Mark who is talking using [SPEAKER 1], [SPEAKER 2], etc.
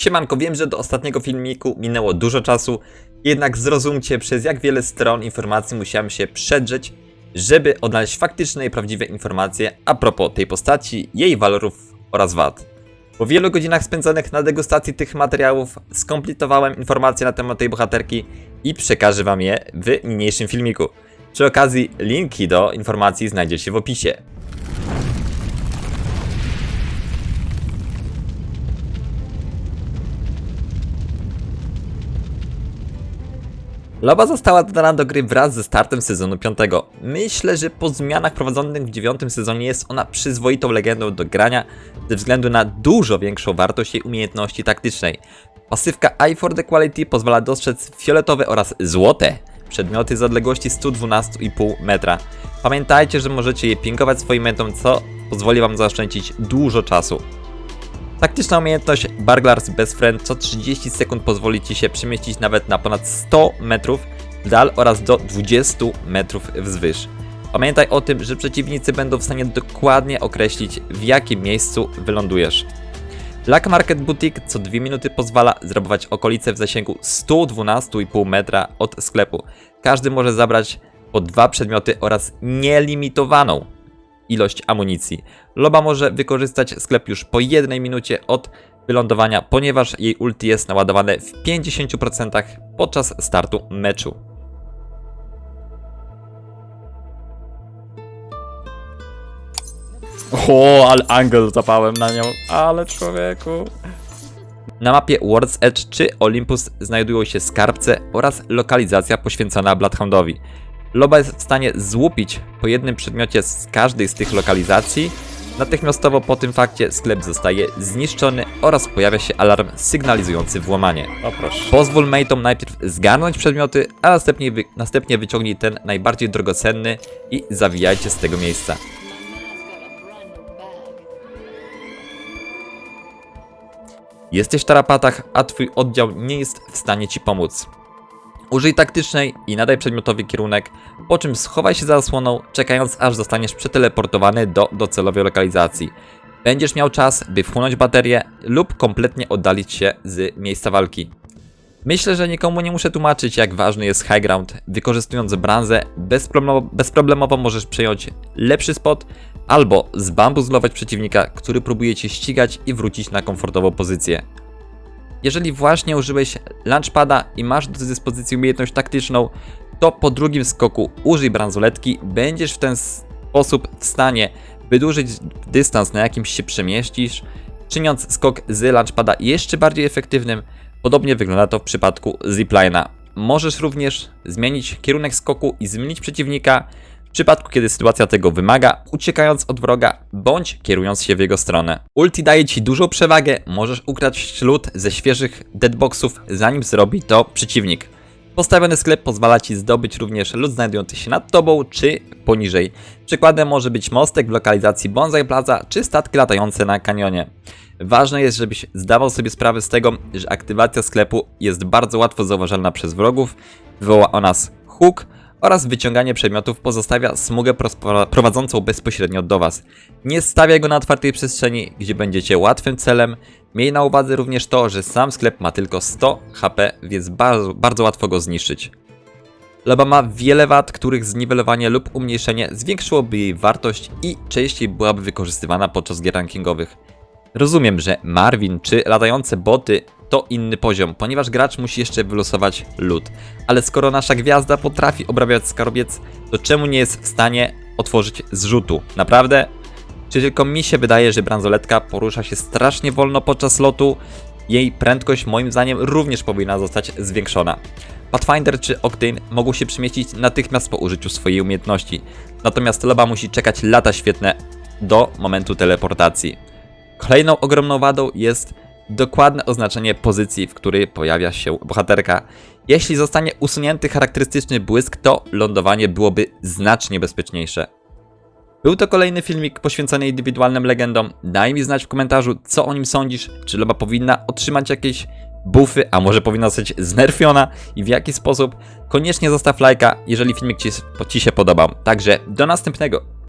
[SPEAKER 1] Siemanko, wiem, że do ostatniego filmiku minęło dużo czasu, jednak zrozumcie, przez jak wiele stron informacji musiałem się przedrzeć, żeby odnaleźć faktyczne i prawdziwe informacje a propos tej postaci, jej walorów oraz wad. Po wielu godzinach spędzonych na degustacji tych materiałów skompletowałem informacje na temat tej bohaterki i przekażę wam je w niniejszym filmiku. Przy okazji linki do informacji znajdziecie w opisie. Loba została dodana do gry wraz ze startem sezonu 5. Myślę, że po zmianach prowadzonych w 9 sezonie jest ona przyzwoitą legendą do grania ze względu na dużo większą wartość jej umiejętności taktycznej. Pasywka Eye for the Quality pozwala dostrzec fioletowe oraz złote przedmioty z odległości 112,5 metra. Pamiętajcie, że możecie je pingować swoim metom, co pozwoli wam zaoszczędzić dużo czasu. Taktyczna umiejętność Burglar's Best Friend co 30 sekund pozwoli Ci się przemieścić nawet na ponad 100 metrów w dal oraz do 20 metrów wzwyż. Pamiętaj o tym, że przeciwnicy będą w stanie dokładnie określić w jakim miejscu wylądujesz. Black Market Boutique co 2 minuty pozwala zrabować okolice w zasięgu 112,5 metra od sklepu. Każdy może zabrać po dwa przedmioty oraz nielimitowaną ilość amunicji. Loba może wykorzystać sklep już po jednej minucie od wylądowania, ponieważ jej ulti jest naładowane w 50% podczas startu meczu. O, ale angle zapałem na nią, ale człowieku. Na mapie World's Edge czy Olympus znajdują się skarbce oraz lokalizacja poświęcona Bloodhoundowi. Loba jest w stanie złupić po jednym przedmiocie z każdej z tych lokalizacji. Natychmiastowo po tym fakcie sklep zostaje zniszczony oraz pojawia się alarm sygnalizujący włamanie.
[SPEAKER 2] O proszę.
[SPEAKER 1] Pozwól mateom najpierw zgarnąć przedmioty, a następnie, wy, następnie wyciągnij ten najbardziej drogocenny i zawijajcie z tego miejsca. Jesteś w tarapatach, a twój oddział nie jest w stanie ci pomóc. Użyj taktycznej i nadaj przedmiotowy kierunek, po czym schowaj się za osłoną, czekając aż zostaniesz przeteleportowany do docelowej lokalizacji. Będziesz miał czas, by wchłonąć baterię lub kompletnie oddalić się z miejsca walki. Myślę, że nikomu nie muszę tłumaczyć, jak ważny jest high ground. Wykorzystując branzę, bezproblemowo, bezproblemowo możesz przejąć lepszy spot albo zbambuzlować przeciwnika, który próbuje cię ścigać i wrócić na komfortową pozycję. Jeżeli właśnie użyłeś launchpada i masz do dyspozycji umiejętność taktyczną, to po drugim skoku użyj bransoletki, będziesz w ten sposób w stanie wydłużyć dystans, na jakim się przemieścisz, czyniąc skok z launchpada jeszcze bardziej efektywnym. Podobnie wygląda to w przypadku ziplina. Możesz również zmienić kierunek skoku i zmienić przeciwnika w przypadku, kiedy sytuacja tego wymaga, uciekając od wroga bądź kierując się w jego stronę. Ulti daje ci dużą przewagę, możesz ukraść lód ze świeżych deadboxów, zanim zrobi to przeciwnik. Postawiony sklep pozwala ci zdobyć również lód znajdujący się nad tobą czy poniżej. Przykładem może być mostek w lokalizacji Bonsai Plaza czy statki latające na kanionie. Ważne jest, żebyś zdawał sobie sprawę z tego, że aktywacja sklepu jest bardzo łatwo zauważalna przez wrogów, wywoła ona hook oraz wyciąganie przedmiotów pozostawia smugę prowadzącą bezpośrednio do Was. Nie stawiaj go na otwartej przestrzeni, gdzie będziecie łatwym celem. Miej na uwadze również to, że sam sklep ma tylko 100 HP, więc bardzo, bardzo łatwo go zniszczyć. Loba ma wiele wad, których zniwelowanie lub umniejszenie zwiększyłoby jej wartość i częściej byłaby wykorzystywana podczas gier rankingowych. Rozumiem, że Marvin czy latające boty to inny poziom, ponieważ gracz musi jeszcze wylosować lód. Ale skoro nasza gwiazda potrafi obrabiać skarbiec, to czemu nie jest w stanie otworzyć zrzutu? Naprawdę? Czy tylko mi się wydaje, że bransoletka porusza się strasznie wolno podczas lotu? Jej prędkość moim zdaniem również powinna zostać zwiększona. Pathfinder czy Octane mogą się przemieścić natychmiast po użyciu swojej umiejętności, natomiast Loba musi czekać lata świetne do momentu teleportacji. Kolejną ogromną wadą jest dokładne oznaczenie pozycji, w której pojawia się bohaterka. Jeśli zostanie usunięty charakterystyczny błysk, to lądowanie byłoby znacznie bezpieczniejsze. Był to kolejny filmik poświęcony indywidualnym legendom. Daj mi znać w komentarzu, co o nim sądzisz. Czy Loba powinna otrzymać jakieś buffy, a może powinna zostać znerfiona i w jaki sposób? Koniecznie zostaw lajka, jeżeli filmik ci, ci się podobał. Także do następnego.